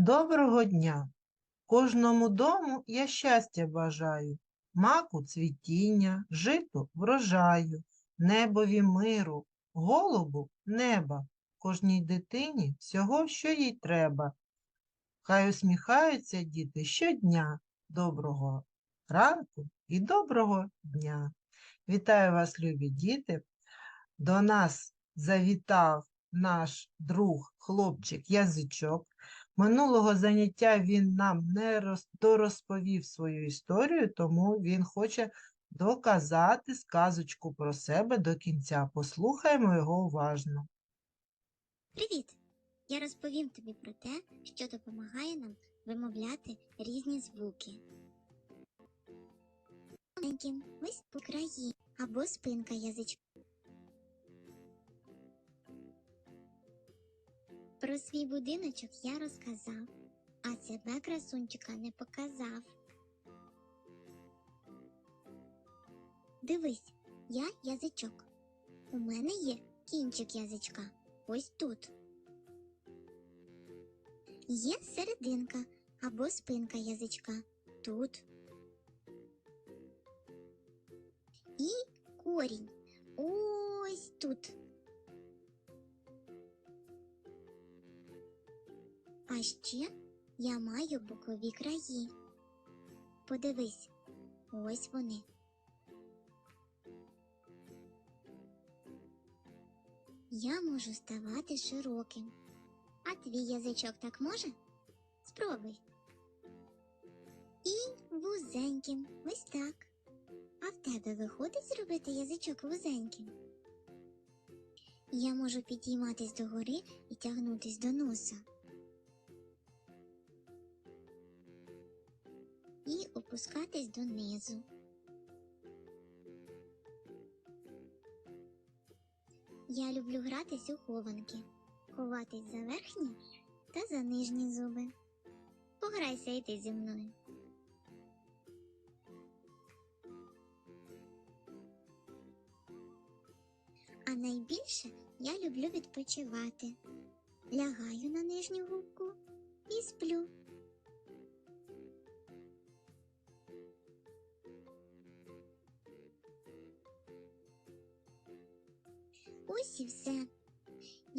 Доброго дня! Кожному дому я щастя бажаю, маку цвітіння, житу врожаю, небові миру, голубу неба, кожній дитині всього, що їй треба. Хай усміхаються діти щодня. Доброго ранку і доброго дня. Вітаю вас, любі діти. До нас завітав наш друг, хлопчик Язичок. Минулого заняття він нам не роз- дорозповів свою історію, тому він хоче доказати сказочку про себе до кінця. Послухаємо його уважно. Привіт! Я розповім тобі про те, що допомагає нам вимовляти різні звуки. Маленьким ось по краї або спинка язичка. Про свій будиночок я розказав, а себе красунчика не показав. Дивись, я язичок. У мене є кінчик язичка. Ось тут. Є серединка або спинка язичка тут. І корінь ось тут. А ще я маю бокові краї. Подивись, ось вони. Я можу ставати широким. А твій язичок так може? Спробуй. І вузеньким. Ось так. А в тебе виходить зробити язичок вузеньким? Я можу підійматись догори і тягнутись до носа. І опускатись донизу. Я люблю гратись у хованки ховатись за верхні та за нижні зуби. Пограйся і ти зі мною. А найбільше я люблю відпочивати. Лягаю на нижню губку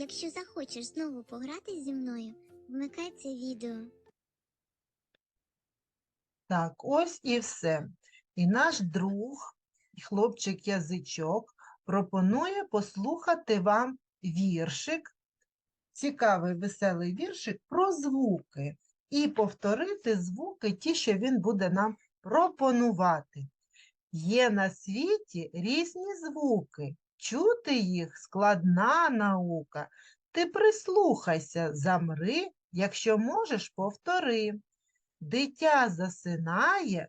Якщо захочеш знову пограти зі мною, вмикай це відео. Так, ось і все. І наш друг, хлопчик Язичок, пропонує послухати вам віршик, цікавий веселий віршик про звуки і повторити звуки, ті, що він буде нам пропонувати. Є на світі різні звуки, чути їх складна наука. Ти прислухайся, замри, якщо можеш, повтори. Дитя засинає,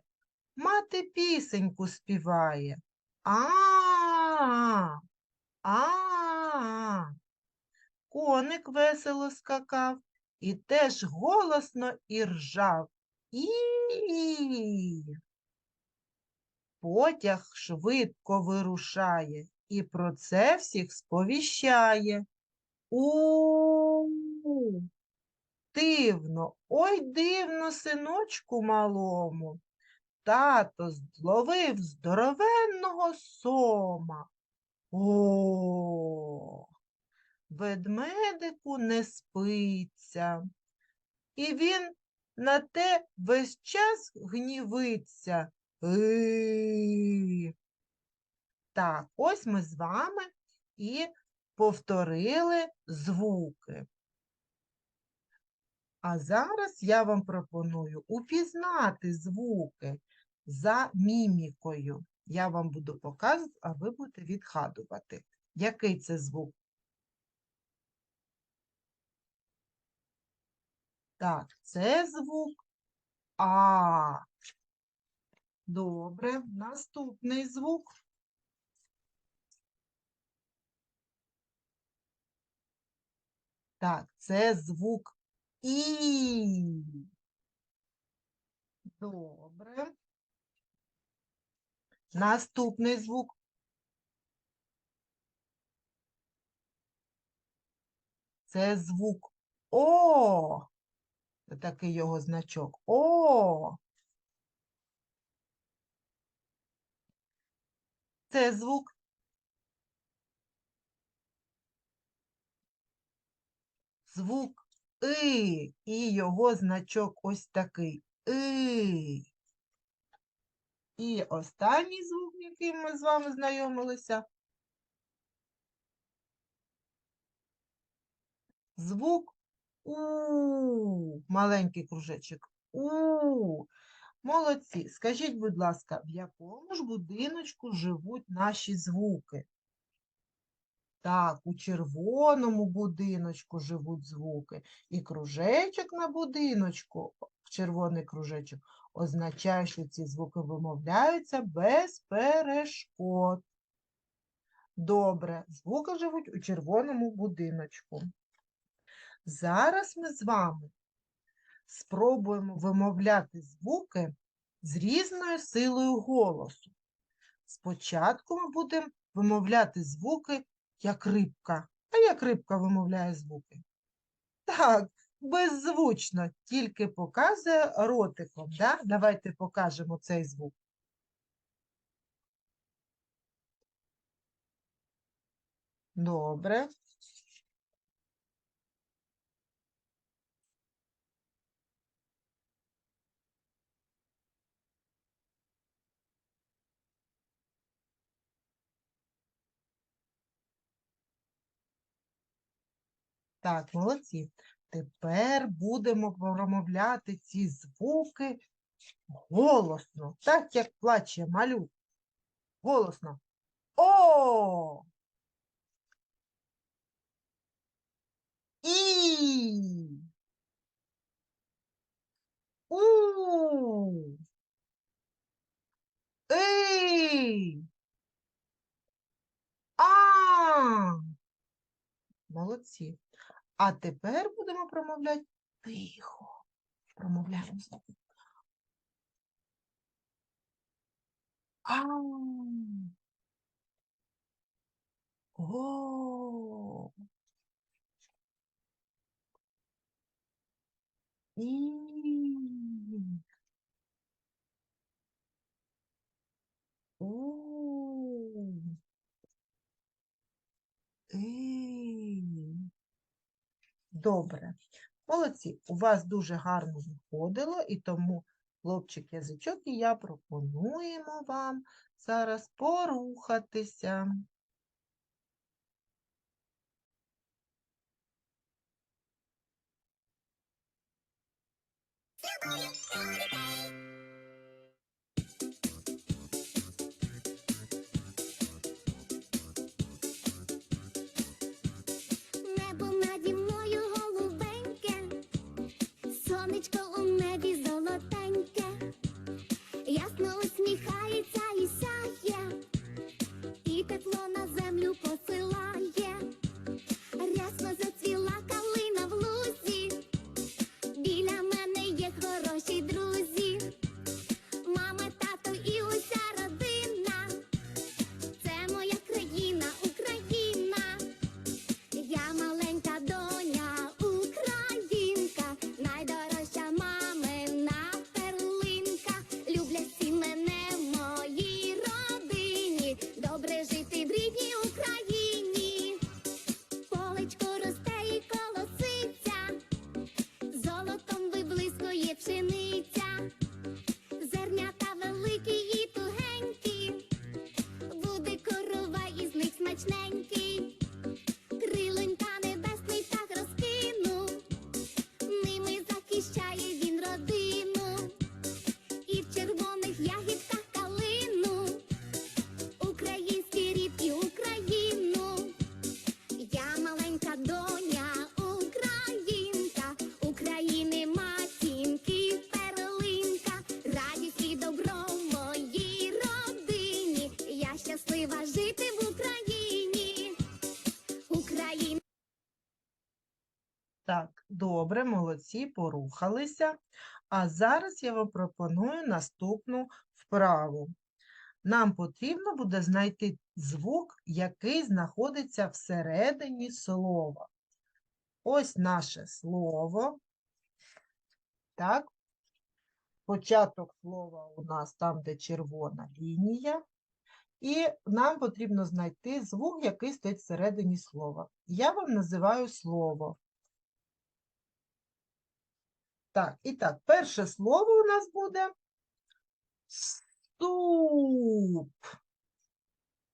мати пісеньку співає. А, а. Коник весело скакав і теж голосно іржав. І. Потяг швидко вирушає і про це всіх сповіщає. У. Дивно, ой, дивно, синочку малому. Тато зловив здоровенного сома. О, ведмедику не спиться. І він на те весь час гнівиться. «Ий». Так, ось ми з вами і повторили звуки. А зараз я вам пропоную упізнати звуки за мімікою. Я вам буду показувати, а ви будете відгадувати. Який це звук? Так, це звук А. Добре, наступний звук. Так, це звук І. Добре. Наступний звук. Це звук О. такий його значок. О! Це звук. Звук И, і його значок ось такий. И. І останній звук, яким ми з вами знайомилися. Звук У. Маленький кружечок. У. Молодці. Скажіть, будь ласка, в якому ж будиночку живуть наші звуки? Так, у червоному будиночку живуть звуки. І кружечок на будиночку, червоний кружечок, означає, що ці звуки вимовляються без перешкод. Добре, звуки живуть у червоному будиночку. Зараз ми з вами спробуємо вимовляти звуки з різною силою голосу. Спочатку ми будемо вимовляти звуки як рибка. А як рибка вимовляє звуки? Так, беззвучно, тільки показує ротиком. Да? Давайте покажемо цей звук. Добре. Так, молодці. Тепер будемо промовляти ці звуки голосно, так як плаче малюк. Голосно. О! І. У. И. А. Молодці. А тепер будемо промовляти тихо. Промовляємо звук. А. О. І. У. І. Добре. Молодці. У вас дуже гарно виходило, і тому хлопчик язичок і я пропонуємо вам зараз порухатися. Небо Так, добре, молодці, порухалися. А зараз я вам пропоную наступну вправу. Нам потрібно буде знайти звук, який знаходиться всередині слова. Ось наше слово. Так? Початок слова у нас там, де червона лінія. І нам потрібно знайти звук, який стоїть всередині слова. Я вам називаю слово. Так, і так, перше слово у нас буде суп.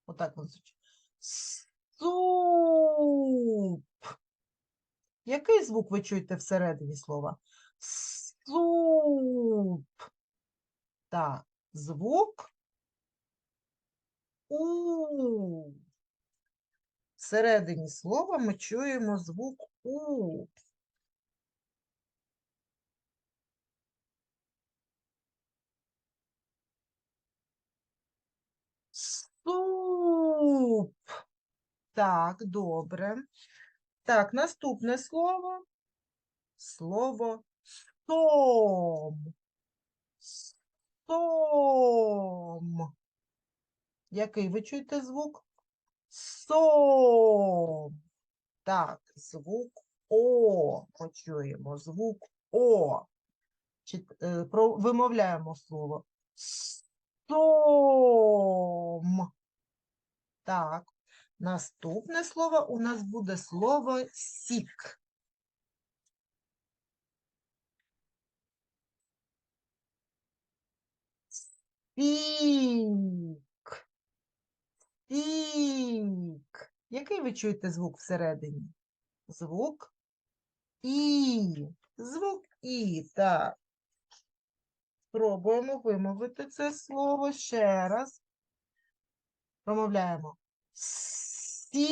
Отак воно звучить. Суп. Який звук ви чуєте всередині слова? Суп. Так, звук у. Всередині слова ми чуємо звук у. Суп. Так, добре. Так, наступне слово. Слово сом. Сом. Який ви чуєте звук? Сом. Так, звук О. Ми чуємо звук О. Чит- е, Вимовляємо слово. Сом. Так. Наступне слово у нас буде слово сік. Сік. Сік. Який ви чуєте звук всередині? Звук І. Звук І, так. Спробуємо вимовити це слово ще раз. Промовляємо. Сік.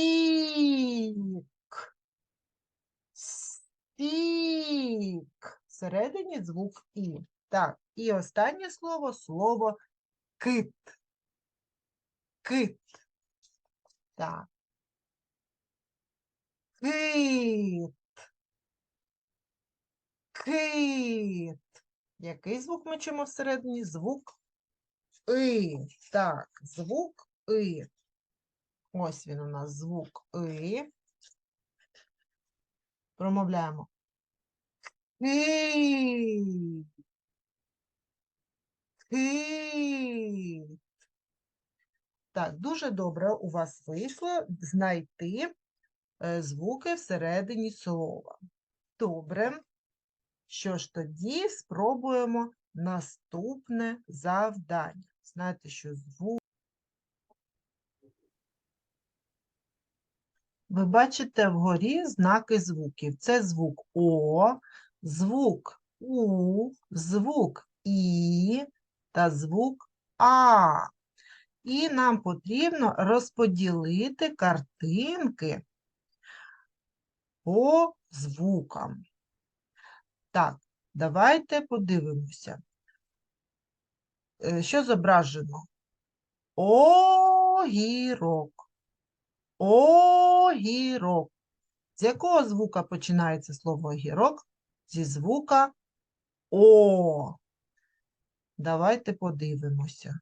Сік. Всередині звук І. Так, і останнє слово слово кит. Кит. Так. Кит. Кит. Який звук ми чуємо всередині? Звук И. Так, звук И. Ось він у нас звук И. Промовляємо. Кит. Кит. Так, дуже добре у вас вийшло знайти е, звуки всередині слова. Добре. Що ж тоді спробуємо наступне завдання. Знаєте, що звук. Ви бачите вгорі знаки звуків. Це звук О, звук У, звук І та звук А. І нам потрібно розподілити картинки по звукам. Так, давайте подивимося. Е, Що зображено? Огірок. Огірок. З якого звука починається слово огірок? Зі звука О. Давайте подивимося.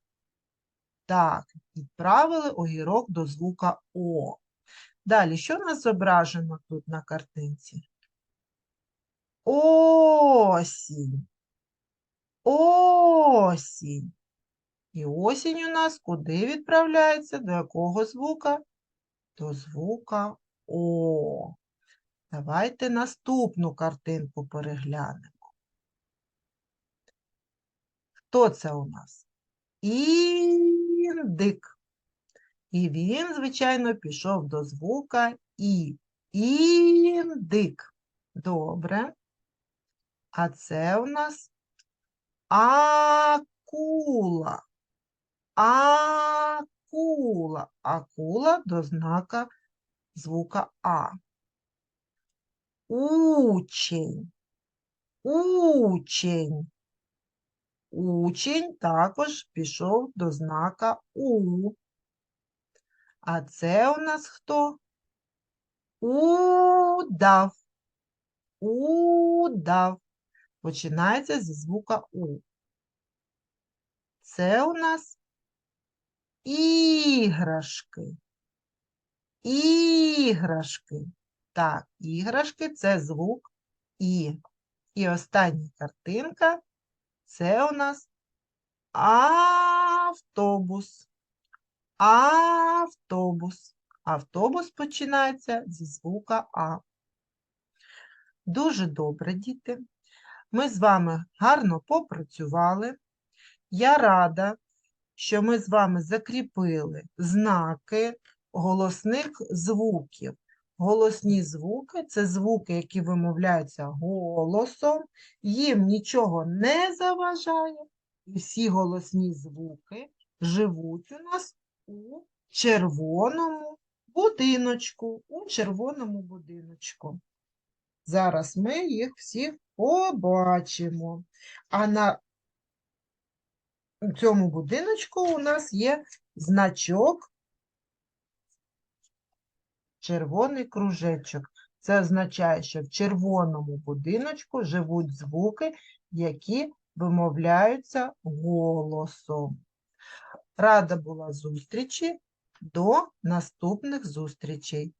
Так, відправили огірок до звука О. Далі, що в нас зображено тут на картинці? Осінь. Осінь. І осінь у нас куди відправляється? До якого звука? До звука О. Давайте наступну картинку переглянемо. Хто це у нас? Індик. І він, звичайно, пішов до звука І. Індик. Добре. А це у нас акула. Акула. Акула до знака звука А. Учень. Учень. Учень також пішов до знака У. А це у нас хто? Удав. Удав. Починається зі звука У. Це у нас іграшки. Іграшки. Так, іграшки це звук І. І остання картинка це у нас автобус. Автобус. Автобус починається зі звука А. Дуже добре, діти. Ми з вами гарно попрацювали. Я рада, що ми з вами закріпили знаки голосних звуків. Голосні звуки це звуки, які вимовляються голосом, їм нічого не заважає, і всі голосні звуки живуть у нас у червоному будиночку, у червоному будиночку. Зараз ми їх всіх побачимо. А на цьому будиночку у нас є значок червоний кружечок. Це означає, що в червоному будиночку живуть звуки, які вимовляються голосом. Рада була зустрічі. До наступних зустрічей.